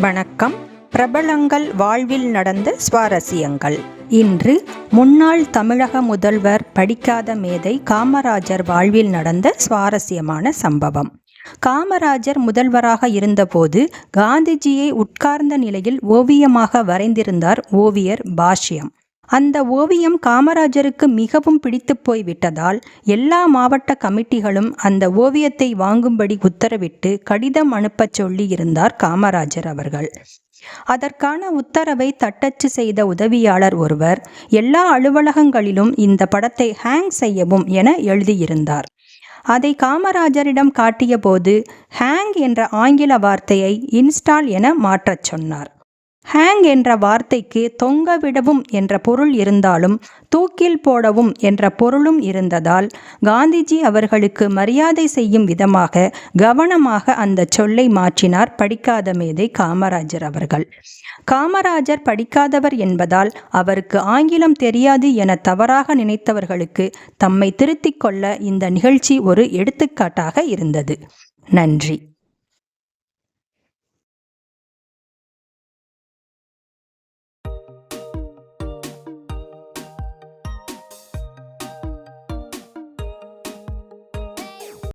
வணக்கம். பிரபலங்கள் வாழ்வில் நடந்த சுவாரஸ்யங்கள். இன்று முன்னாள் தமிழக முதல்வர் படிக்காத மேதை காமராஜர் வாழ்வில் நடந்த சுவாரஸ்யமான சம்பவம். காமராஜர் முதல்வராக இருந்தபோது காந்திஜியை உட்கார்ந்த நிலையில் ஓவியமாக வரைந்திருந்தார் ஓவியர் பாஷ்யம். அந்த ஓவியம் காமராஜருக்கு மிகவும் பிடித்து போய்விட்டதால் எல்லா மாவட்ட கமிட்டிகளும் அந்த ஓவியத்தை வாங்கும்படி உத்தரவிட்டு கடிதம் அனுப்பச் சொல்லி இருந்தார் காமராஜர் அவர்கள். அதற்கான உத்தரவை தட்டச்சு செய்த உதவியாளர் ஒருவர் எல்லா அலுவலகங்களிலும் இந்த படத்தை ஹேங் செய்யவும் என எழுதியிருந்தார். அதை காமராஜரிடம் காட்டியபோது ஹேங் என்ற ஆங்கில வார்த்தையை இன்ஸ்டால் என மாற்றச் சொன்னார். ஹேங் என்ற வார்த்தைக்கு தொங்க விடவும் என்ற பொருள் இருந்தாலும் தூக்கில் போடவும் என்ற பொருளும் இருந்ததால் காந்திஜி அவர்களுக்கு மரியாதை செய்யும் விதமாக கவனமாக அந்த சொல்லை மாற்றினார் படிக்காத மேதை காமராஜர் அவர்கள். காமராஜர் படிக்காதவர் என்பதால் அவருக்கு ஆங்கிலம் தெரியாது என தவறாக நினைத்தவர்களுக்கு தம்மை திருத்திக் கொள்ள இந்த நிகழ்ச்சி ஒரு எடுத்துக்காட்டாக இருந்தது. நன்றி.